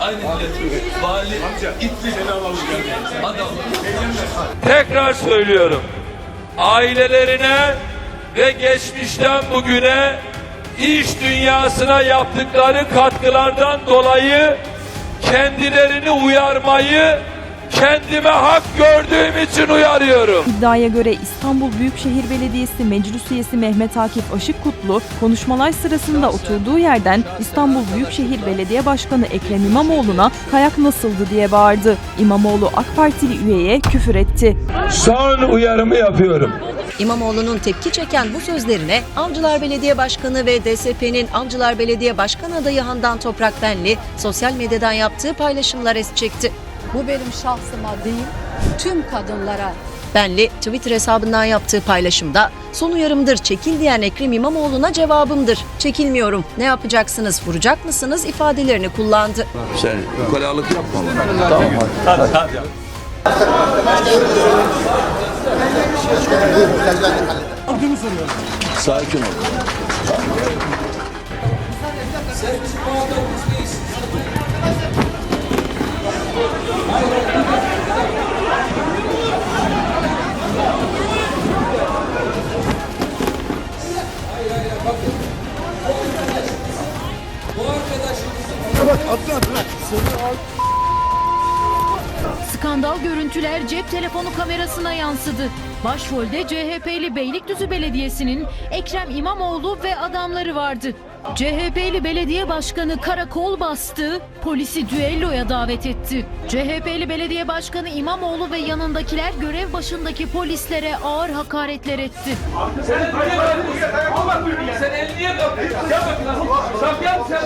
Aynı millet. Vali, itli. Seni alalım. Adam. Tekrar söylüyorum. Ailelerine ve geçmişten bugüne iş dünyasına yaptıkları katkılardan dolayı kendilerini uyarmayı kendime hak gördüğüm için uyarıyorum. İddiaya göre İstanbul Büyükşehir Belediyesi Meclis Üyesi Mehmet Akif Aşıkkutlu konuşmalar sırasında oturduğu yerden İstanbul Büyükşehir Belediye Başkanı Ekrem İmamoğlu'na kayak nasıldı diye bağırdı. İmamoğlu AK Partili üyeye küfür etti. Son uyarımı yapıyorum. İmamoğlu'nun tepki çeken bu sözlerine Avcılar Belediye Başkanı ve DSP'nin Avcılar Belediye Başkan adayı Handan Toprak Benli sosyal medyadan yaptığı paylaşımlar es çekti. Bu benim şahsıma değil, tüm kadınlara Benli Twitter hesabından yaptığı paylaşımda son uyarımdır çekil diyen Ekrem İmamoğlu'na cevabımdır. Çekilmiyorum. Ne yapacaksınız? Vuracak mısınız? ifadelerini kullandı. Sen ukalalık yapma bana. Sakin ol. Skandal görüntüler cep telefonu kamerasına yansıdı. Başrolde CHP'li Beylikdüzü Belediyesi'nin Ekrem İmamoğlu ve adamları vardı. CHP'li belediye başkanı karakol bastı, polisi düelloya davet etti. CHP'li belediye başkanı İmamoğlu ve yanındakiler görev başındaki polislere ağır hakaretler etti. Sen elini niye kapatıyorsun? Gel bakayım. Sen gel sen.